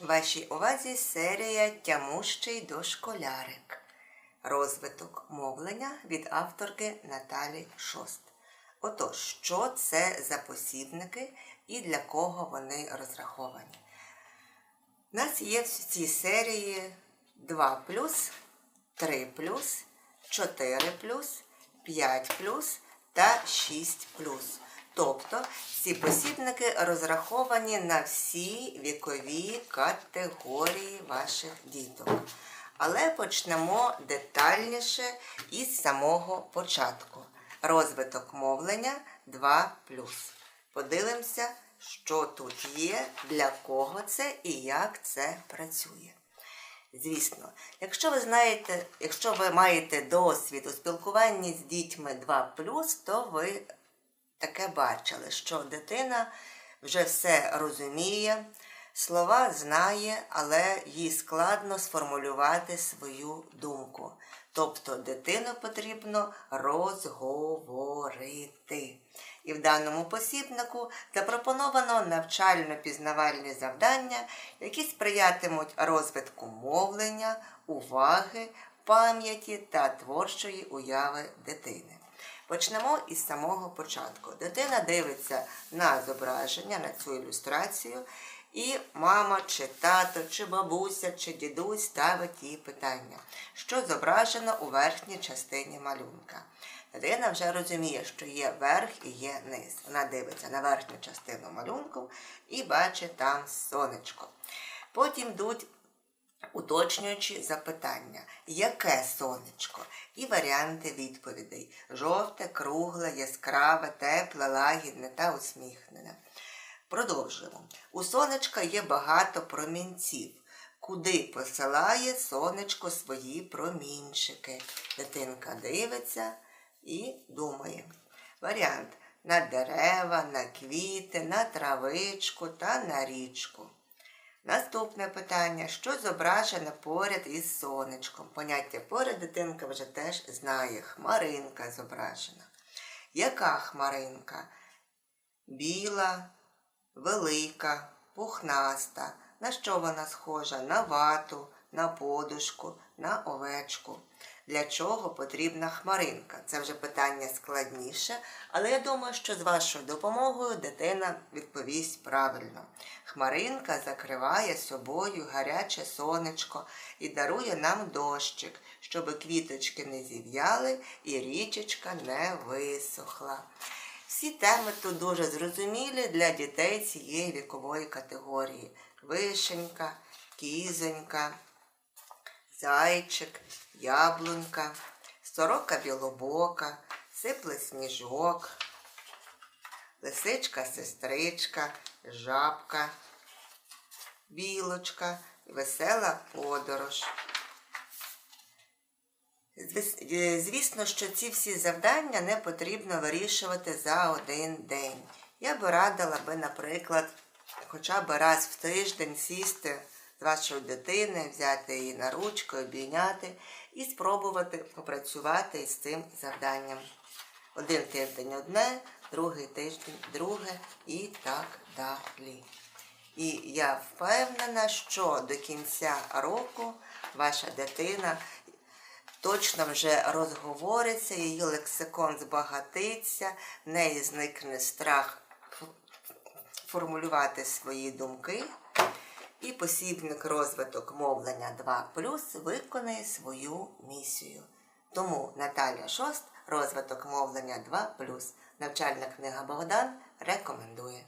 Вашій увазі серія Тямущий дошколярик. Розвиток мовлення від авторки Наталі Шост. Отож, що це за посібники і для кого вони розраховані? У нас є в цій серії 2 3 4 5 та 6 Тобто ці посібники розраховані на всі вікові категорії ваших діток. Але почнемо детальніше із самого початку. Розвиток мовлення 2. Подивимося, що тут є, для кого це і як це працює. Звісно, якщо ви знаєте, якщо ви маєте досвід у спілкуванні з дітьми 2, то ви таке бачили, що дитина вже все розуміє, слова знає, але їй складно сформулювати свою думку. Тобто дитину потрібно розговорити. І в даному посібнику запропоновано навчально-пізнавальні завдання, які сприятимуть розвитку мовлення, уваги, пам'яті та творчої уяви дитини. Почнемо із самого початку. Дитина дивиться на зображення, на цю ілюстрацію, і мама, чи тато, чи бабуся, чи дідусь ставить їй питання, що зображено у верхній частині малюнка. Дитина вже розуміє, що є верх і є низ. Вона дивиться на верхню частину малюнку і бачить там сонечко. Потім йдуть уточнюючи запитання, яке сонечко, і варіанти відповідей жовте, кругле, яскраве, тепле, лагідне та усміхнене. Продовжуємо. У сонечка є багато промінців. Куди посилає сонечко свої промінчики? Дитинка дивиться і думає. Варіант на дерева, на квіти, на травичку та на річку. Наступне питання, що зображено поряд із сонечком? Поняття поряд дитинка вже теж знає. Хмаринка зображена. Яка хмаринка? Біла, велика, пухнаста. На що вона схожа? На вату, на подушку, на овечку. Для чого потрібна хмаринка? Це вже питання складніше, але я думаю, що з вашою допомогою дитина відповість правильно. Хмаринка закриває собою гаряче сонечко і дарує нам дощик, щоб квіточки не зів'яли і річечка не висохла. Всі теми тут дуже зрозумілі для дітей цієї вікової категорії. Вишенька, кізонька, зайчик, яблунька, сорока білобока, сипле сніжок, лисичка, сестричка, жабка, білочка, весела подорож. Звісно, що ці всі завдання не потрібно вирішувати за один день. Я би радила би, наприклад, хоча б раз в тиждень сісти з вашою дитиною, взяти її на ручку, обійняти і спробувати попрацювати із цим завданням. Один тиждень одне, другий тиждень друге і так далі. І я впевнена, що до кінця року ваша дитина точно вже розговориться, її лексикон збагатиться, в неї зникне страх формулювати свої думки. І посібник розвиток мовлення 2 виконає свою місію. Тому Наталя Шост розвиток мовлення 2 Навчальна книга Богдан рекомендує.